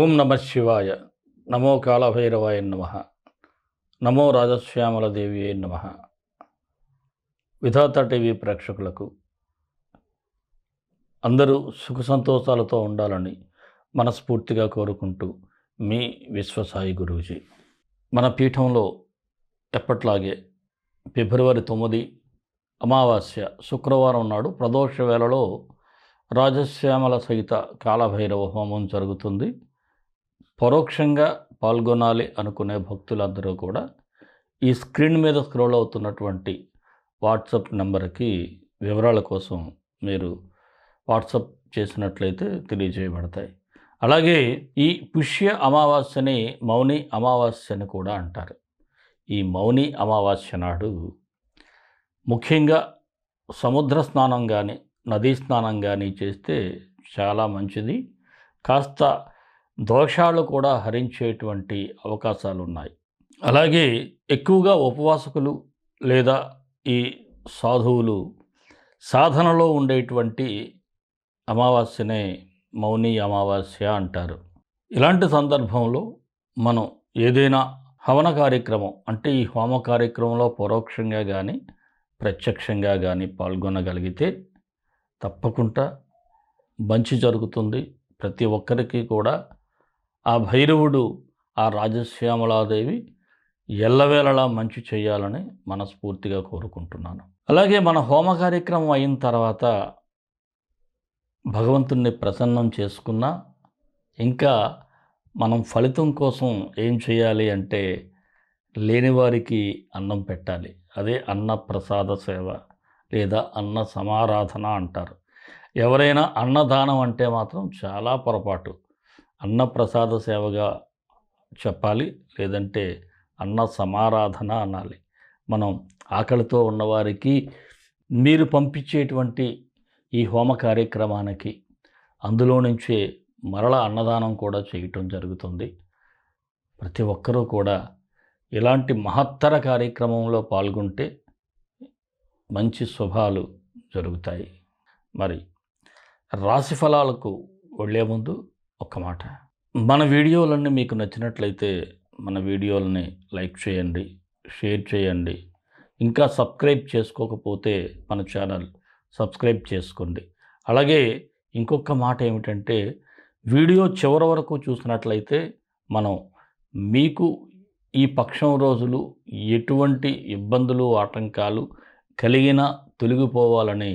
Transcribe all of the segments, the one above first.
ఓం నమ శివాయ. నమో కాళభైరవాయ నమ. నమో రాజశ్యామల దేవి నమ. విధాత టీవీ ప్రేక్షకులకు అందరూ సుఖ సంతోషాలతో ఉండాలని మనస్ఫూర్తిగా కోరుకుంటూ మీ విశ్వసాయి గురూజీ. మన పీఠంలో ఎప్పట్లాగే ఫిబ్రవరి తొమ్మిది అమావాస్య శుక్రవారం నాడు ప్రదోష వేళలో రాజశ్యామల సహిత కాలభైరవ హోమం జరుగుతుంది. పరోక్షంగా పాల్గొనాలి అనుకునే భక్తులందరూ కూడా ఈ స్క్రీన్ మీద స్క్రోల్ అవుతున్నటువంటి వాట్సప్ నెంబర్కి వివరాల కోసం మీరు వాట్సాప్ చేసినట్లయితే తెలియజేయబడతాయి. అలాగే ఈ పుష్య అమావాస్యని మౌని అమావాస్య అని కూడా అంటారు. ఈ మౌని అమావాస్య నాడు ముఖ్యంగా సముద్ర స్నానం కానీ నదీ స్నానం కానీ చేస్తే చాలా మంచిది. కాస్త దోషాలు కూడా హరించేటువంటి అవకాశాలు ఉన్నాయి అలాగే ఎక్కువగా ఉపవాసకులు లేదా ఈ సాధువులు సాధనలో ఉండేటువంటి అమావాస్యనే మౌని అమావాస్య అంటారు. ఇలాంటి సందర్భంలో మనం ఏదైనా హవన కార్యక్రమం అంటే ఈ హోమ కార్యక్రమంలో పరోక్షంగా కానీ ప్రత్యక్షంగా కానీ పాల్గొనగలిగితే తప్పకుండా మంచి జరుగుతుంది. ప్రతి ఒక్కరికి కూడా ఆ భైరవుడు ఆ రాజశ్యామలాదేవి ఎల్లవేళలా మంచి చేయాలని మనస్ఫూర్తిగా కోరుకుంటున్నాను. అలాగే మన హోమ కార్యక్రమం అయిన తర్వాత భగవంతుణ్ణి ప్రసన్నం చేసుకున్నా ఇంకా మనం ఫలితం కోసం ఏం చేయాలి అంటే లేనివారికి అన్నం పెట్టాలి. అదే అన్న ప్రసాద సేవ లేదా అన్న సమారాధన అంటారు. ఎవరైనా అన్నదానం అంటే మాత్రం చాలా పొరపాటు. అన్న ప్రసాద సేవగా చెప్పాలి లేదంటే అన్న సమారాధన అనాలి. మనం ఆకలితో ఉన్నవారికి మీరు పంపించేటువంటి ఈ హోమ కార్యక్రమానికి అందులో నుంచే మరల అన్నదానం కూడా చేయటం జరుగుతుంది. ప్రతి ఒక్కరూ కూడా ఇలాంటి మహత్తర కార్యక్రమంలో పాల్గొంటే మంచి శుభాలు జరుగుతాయి. మరి రాశి ఫలాలకు వెళ్ళే ముందు ఒక్క మాట. మన వీడియోలన్నీ మీకు నచ్చినట్లయితే మన వీడియోలని లైక్ చేయండి షేర్ చేయండి. ఇంకా సబ్స్క్రైబ్ చేసుకోకపోతే మన ఛానల్ సబ్స్క్రైబ్ చేసుకోండి. అలాగే ఇంకొక మాట ఏమిటంటే వీడియో చివరి వరకు చూసినట్లయితే మనం మీకు ఈ పక్షం రోజులు ఎటువంటి ఇబ్బందులు ఆటంకాలు కలిగిన తొలగిపోవాలని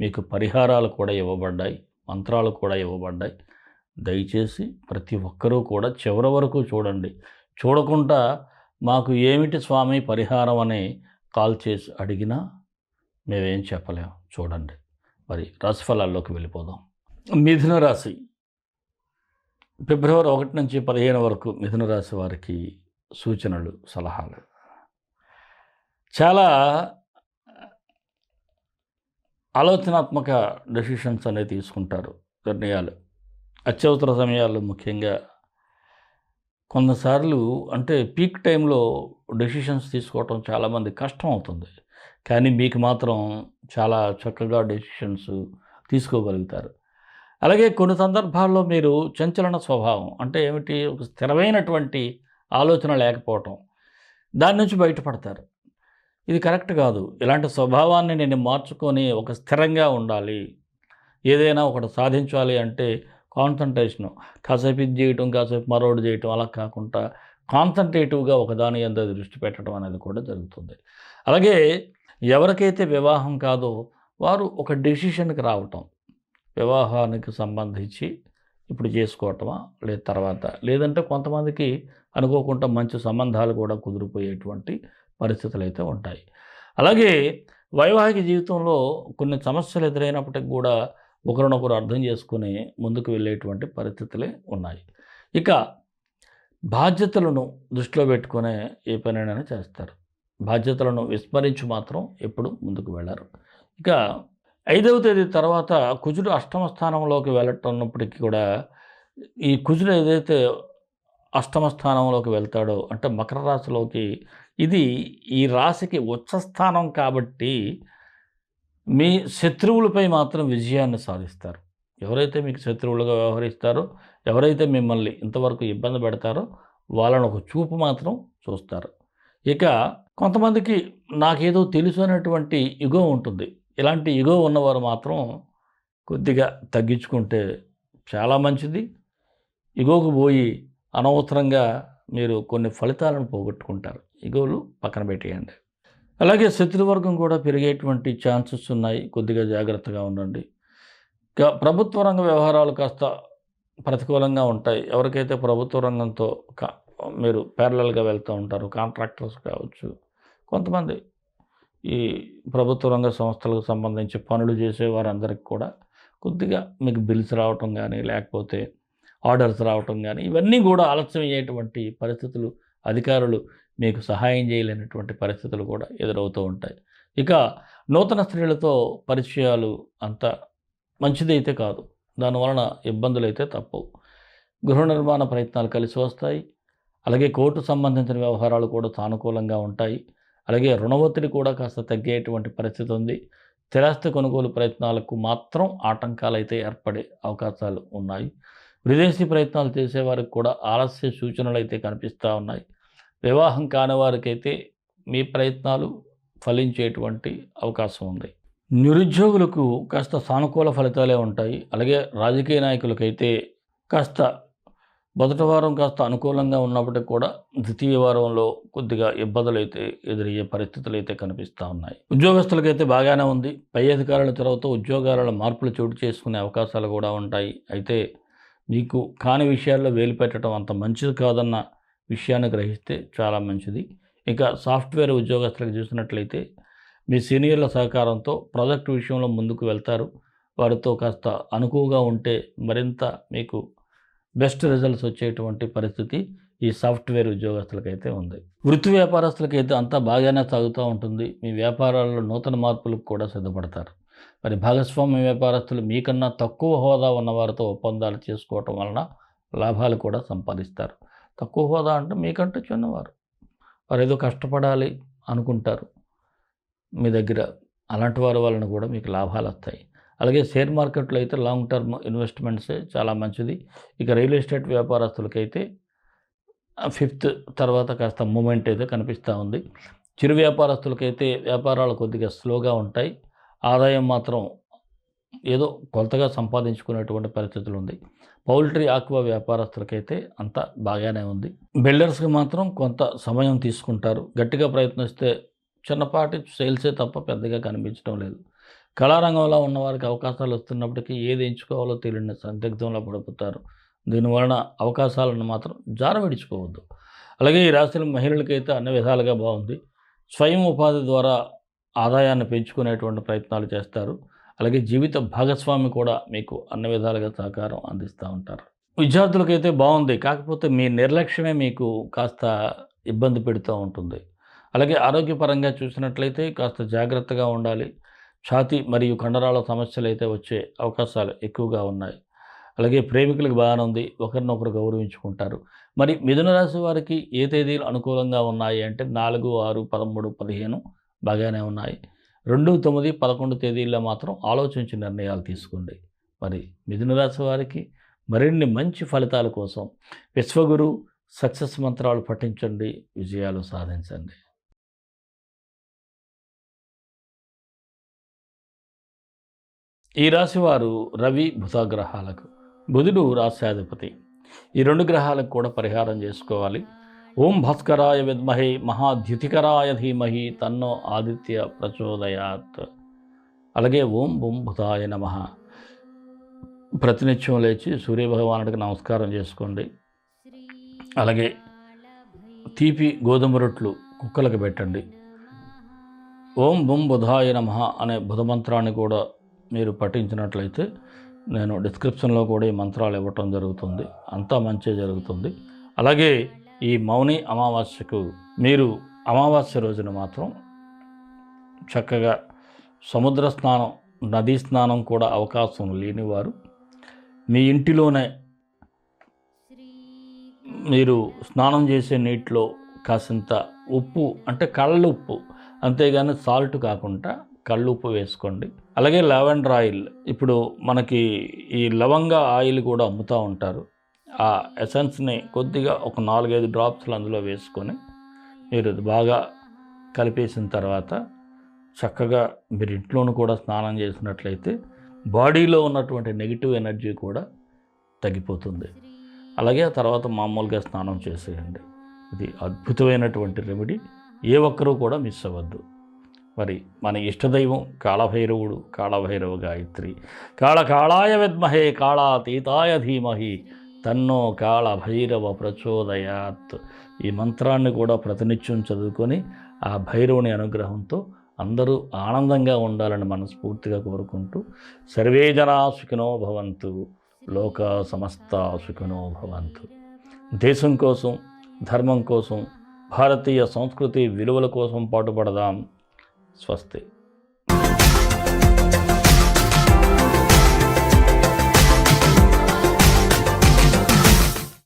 మీకు పరిహారాలు కూడా ఇవ్వబడ్డాయి మంత్రాలు కూడా ఇవ్వబడ్డాయి. దయచేసి ప్రతి ఒక్కరూ కూడా చివరి వరకు చూడండి. చూడకుండా మాకు ఏమిటి స్వామి పరిహారం అని కాల్ చేసి అడిగినా మేమేం చెప్పలేం. చూడండి. మరి రాశిఫలాల్లోకి వెళ్ళిపోదాం. మిథున రాశి. ఫిబ్రవరి ఒకటి నుంచి పదిహేను వరకు మిథున రాశి వారికి సూచనలు సలహాలు. చాలా ఆలోచనాత్మక డెసిషన్స్ అనేవి తీసుకుంటారు నిర్ణయాలు. అత్యవసర సమయాల్లో ముఖ్యంగా కొన్నిసార్లు అంటే పీక్ టైంలో డెసిషన్స్ తీసుకోవటం చాలామంది కష్టం అవుతుంది. కానీ మీకు మాత్రం చాలా చక్కగా డెసిషన్స్ తీసుకోగలుగుతారు. అలాగే కొన్ని సందర్భాల్లో మీరు చంచలన స్వభావం అంటే ఏమిటి? ఒక స్థిరమైనటువంటి ఆలోచన లేకపోవటం దాని నుంచి బయటపడతారు. ఇది కరెక్ట్ కాదు. ఇలాంటి స్వభావాన్ని నేను మార్చుకొని ఒక స్థిరంగా ఉండాలి. ఏదైనా ఒకటి సాధించాలి అంటే కాన్సన్ట్రేషను కాసేపు ఇది చేయటం కాసేపు మరోడు చేయటం అలా కాకుండా కాన్సన్ట్రేటివ్గా ఒకదాని ఎంత దృష్టి పెట్టడం అనేది కూడా జరుగుతుంది. అలాగే ఎవరికైతే వివాహం కాదో వారు ఒక డెసిషన్కి రావటం. వివాహానికి సంబంధించి ఇప్పుడు చేసుకోవటమా లేదు తర్వాత? లేదంటే కొంతమందికి అనుకోకుండా మంచి సంబంధాలు కూడా కుదిరిపోయేటువంటి పరిస్థితులు అయితే ఉంటాయి. అలాగే వైవాహిక జీవితంలో కొన్ని సమస్యలు ఎదురైనప్పటికి కూడా ఒకరినొకరు అర్థం చేసుకుని ముందుకు వెళ్ళేటువంటి పరిస్థితులే ఉన్నాయి. ఇక బాధ్యతలను దృష్టిలో పెట్టుకునే ఏ పనైనా చేస్తారు. బాధ్యతలను విస్మరించి మాత్రం ఎప్పుడు ముందుకు వెళ్ళరు. ఇక ఐదవ తేదీ తర్వాత కుజుడు అష్టమ స్థానంలోకి వెళ్ళటన్నప్పటికీ కూడా ఈ కుజుడు ఏదైతే అష్టమ స్థానంలోకి వెళ్తాడో అంటే మకర రాశిలోకి ఇది ఈ రాశికి ఉచ్చస్థానం కాబట్టి మీ శత్రువులపై మాత్రం విజయాన్ని సాధిస్తారు. ఎవరైతే మీకు శత్రువులుగా వ్యవహరిస్తారో ఎవరైతే మిమ్మల్ని ఇంతవరకు ఇబ్బంది పెడతారో వాళ్ళని ఒక చూపు మాత్రం చూస్తారు. ఇక కొంతమందికి నాకేదో తెలుసు అనేటువంటి ఇగో ఉంటుంది. ఇలాంటి ఇగో ఉన్నవారు మాత్రం కొద్దిగా తగ్గించుకుంటే చాలా మంచిది. ఇగోకు పోయి అనవసరంగా మీరు కొన్ని ఫలితాలను పోగొట్టుకుంటారు. ఇగోలు పక్కన పెట్టేయండి. అలాగే శత్రువర్గం కూడా పెరిగేటువంటి ఛాన్సెస్ ఉన్నాయి. కొద్దిగా జాగ్రత్తగా ఉండండి. ఇక ప్రభుత్వ రంగ వ్యవహారాలు కాస్త ప్రతికూలంగా ఉంటాయి. ఎవరికైతే ప్రభుత్వ రంగంతో కా- మీరు ప్యారలల్గా వెళ్తూ ఉంటారు కాంట్రాక్టర్స్ కావచ్చు కొంతమంది ఈ ప్రభుత్వ రంగ సంస్థలకు సంబంధించి పనులు చేసే వారందరికీ కూడా కొద్దిగా మీకు బిల్స్ రావటం కానీ లేకపోతే ఆర్డర్స్ రావటం కానీ ఇవన్నీ కూడా ఆలస్యం అయ్యేటువంటి పరిస్థితులు అధికారులు మీకు సహాయం చేయలేనటువంటి పరిస్థితులు కూడా ఎదురవుతూ ఉంటాయి. ఇక నూతన స్త్రీలతో పరిచయాలు అంత మంచిదైతే కాదు. దానివలన ఇబ్బందులు అయితే తప్పవు గృహ నిర్మాణ ప్రయత్నాలు కలిసి వస్తాయి. అలాగే కోర్టు సంబంధించిన వ్యవహారాలు కూడా సానుకూలంగా ఉంటాయి. అలాగే రుణ ఒత్తిడి కూడా కాస్త తగ్గేటువంటి పరిస్థితి ఉంది. స్థిరాస్తి కొనుగోలు ప్రయత్నాలకు మాత్రం ఆటంకాలు అయితే ఏర్పడే అవకాశాలు ఉన్నాయి. విదేశీ ప్రయత్నాలు చేసేవారికి కూడా ఆలస్య సూచనలు అయితే కనిపిస్తూ ఉన్నాయి. వివాహం కానివారికైతే మీ ప్రయత్నాలు ఫలించేటువంటి అవకాశం ఉంది. నిరుద్యోగులకు కాస్త సానుకూల ఫలితాలే ఉంటాయి. అలాగే రాజకీయ నాయకులకైతే కాస్త మొదటి వారం కాస్త అనుకూలంగా ఉన్నప్పటికీ కూడా ద్వితీయ వారంలో కొద్దిగా ఇబ్బందులు అయితే ఎదురయ్యే పరిస్థితులు అయితే కనిపిస్తూ ఉన్నాయి. ఉద్యోగస్తులకైతే బాగానే ఉంది. పై అధికారుల తర్వాత ఉద్యోగాలలో మార్పులు చోటు చేసుకునే అవకాశాలు కూడా ఉంటాయి. అయితే మీకు కాని విషయాల్లో వేలు పెట్టడం అంత మంచిది కాదన్న విషయాన్ని గ్రహిస్తే చాలా మంచిది. ఇక సాఫ్ట్వేర్ ఉద్యోగస్తులకు చూసినట్లయితే మీ సీనియర్ల సహకారంతో ప్రాజెక్ట్ విషయంలో ముందుకు వెళ్తారు. వారితో కాస్త అనుకువగా ఉంటే మరింత మీకు బెస్ట్ రిజల్ట్స్ వచ్చేటువంటి పరిస్థితి ఈ సాఫ్ట్వేర్ ఉద్యోగస్తులకైతే ఉంది. వృత్తి వ్యాపారస్తులకైతే అంతా బాగానే సాగుతూ ఉంటుంది. మీ వ్యాపారాల్లో నూతన మార్పులకు కూడా సిద్ధపడతారు. మరి భాగస్వామ్య వ్యాపారస్తులు మీకన్నా తక్కువ హోదా ఉన్నవారితో ఒప్పందాలు చేసుకోవటం వలన లాభాలు కూడా సంపాదిస్తారు. తక్కువ హోదా అంటే మీకంటే చిన్నవారు. వారు ఏదో కష్టపడాలి అనుకుంటారు. మీ దగ్గర అలాంటి వారి వలన కూడా మీకు లాభాలు వస్తాయి. అలాగే షేర్ మార్కెట్లో అయితే లాంగ్ టర్మ్ ఇన్వెస్ట్మెంట్సే చాలా మంచిది. ఇక రియల్ ఎస్టేట్ వ్యాపారస్తులకైతే ఫిఫ్త్ తర్వాత కాస్త మూమెంట్ అయితే కనిపిస్తూ ఉంది. చిరు వ్యాపారస్తులకైతే వ్యాపారాలు కొద్దిగా స్లోగా ఉంటాయి. ఆదాయం మాత్రం ఏదో కొలతగా సంపాదించుకునేటువంటి పరిస్థితులు ఉంది పౌల్ట్రీ ఆక్వా వ్యాపారస్తులకైతే అంత బాగానే ఉంది. బిల్డర్స్కి మాత్రం కొంత సమయం తీసుకుంటారు. గట్టిగా ప్రయత్నిస్తే చిన్నపాటి సేల్సే తప్ప పెద్దగా కనిపించడం లేదు. కళారంగంలో ఉన్న వారికి అవకాశాలు వస్తున్నప్పటికీ ఏది ఎంచుకోవాలో తెలియని సందిగ్ధంలో పడిపోతారు. దీనివలన అవకాశాలను మాత్రం జార విడిచిపోవద్దు. అలాగే ఈ రాశిలో మహిళలకైతే అన్ని విధాలుగా బాగుంది. స్వయం ఉపాధి ద్వారా ఆదాయాన్ని పెంచుకునేటువంటి ప్రయత్నాలు చేస్తారు. అలాగే జీవిత భాగస్వామి కూడా మీకు అన్ని విధాలుగా సహకారం అందిస్తూ ఉంటారు. విద్యార్థులకైతే బాగుంది. కాకపోతే మీ నిర్లక్ష్యమే మీకు కాస్త ఇబ్బంది పెడుతూ ఉంటుంది. అలాగే ఆరోగ్యపరంగా చూసినట్లయితే కాస్త జాగ్రత్తగా ఉండాలి. ఛాతీ మరియు కండరాల సమస్యలు అయితే వచ్చే అవకాశాలు ఎక్కువగా ఉన్నాయి. అలాగే ప్రేమికులకు బాగానే ఉంది. ఒకరినొకరు గౌరవించుకుంటారు. మరి మిథున రాశి వారికి ఏ తేదీలు అనుకూలంగా ఉన్నాయి అంటే నాలుగు ఆరు పదమూడు పదిహేను బాగానే ఉన్నాయి. రెండు తొమ్మిది పదకొండు తేదీల్లో మాత్రం ఆలోచించి నిర్ణయాలు తీసుకోండి. మరి మిథున రాశి వారికి మరిన్ని మంచి ఫలితాల కోసం విశ్వగురు సక్సెస్ మంత్రాలు పఠించండి విజయాలు సాధించండి. ఈ రాశివారు రవి బుధ గ్రహాలకు బుధుడు రాశ్యాధిపతి. ఈ రెండు గ్రహాలకు కూడా పరిహారం చేసుకోవాలి. ఓం భాస్కరాయ విద్మహే మహాద్యుతికరాయ ధీమహి తన్నో ఆదిత్య ప్రచోదయాత్. అలాగే ఓం బుం భుధాయ నమ. ప్రతినిత్యం లేచి సూర్యభగవానుడికి నమస్కారం చేసుకోండి. అలాగే తీపి గోధుమ రొట్లు కుక్కలకు పెట్టండి. ఓం బుం బుధాయ నమ అనే బుధ మంత్రాన్ని కూడా మీరు పఠించినట్లయితే నేను డిస్క్రిప్షన్లో కూడా ఈ మంత్రాలు ఇవ్వటం జరుగుతుంది. అంతా మంచి జరుగుతుంది. అలాగే ఈ మౌని అమావాస్యకు మీరు అమావాస్య రోజున మాత్రం చక్కగా సముద్ర స్నానం నదీ స్నానం కూడా అవకాశం లేనివారు మీ ఇంటిలోనే మీరు స్నానం చేసే నీటిలో కాసింత ఉప్పు అంటే కళ్ళ ఉప్పు అంతేగాని సాల్ట్ కాకుండా కళ్ళుప్పు వేసుకోండి. అలాగే లెవెండర్ ఆయిల్ ఇప్పుడు మనకి ఈ లవంగ ఆయిల్ కూడా అమ్ముతూ ఉంటారు. ఆ ఎసెన్స్ని కొద్దిగా ఒక నాలుగైదు డ్రాప్స్లు అందులో వేసుకొని మీరు బాగా కలిపేసిన తర్వాత చక్కగా మీరు ఇంట్లోనూ కూడా స్నానం చేసినట్లయితే బాడీలో ఉన్నటువంటి నెగిటివ్ ఎనర్జీ కూడా తగ్గిపోతుంది. అలాగే ఆ తర్వాత మామూలుగా స్నానం చేసేయండి. ఇది అద్భుతమైనటువంటి రెమెడీ ఏ ఒక్కరూ కూడా మిస్ అవ్వద్దు. మరి మన ఇష్టదైవం కాళభైరవుడు కాళభైరవ గాయత్రి కాళ కాళాయ విద్మహే కాళాతీతాయ ధీమహి తన్నో కాళ భైరవ ప్రచోదయాత్. ఈ మంత్రాన్ని కూడా ప్రతినిత్యం చదువుకొని ఆ భైరవుని అనుగ్రహంతో అందరూ ఆనందంగా ఉండాలని మనస్ఫూర్తిగా కోరుకుంటూ సర్వే జనా సుఖినో భవంతు లోక సమస్త సుఖినో భవంతు. దేశం కోసం ధర్మం కోసం భారతీయ సంస్కృతి విలువల కోసం పాటుపడదాం. స్వస్తి.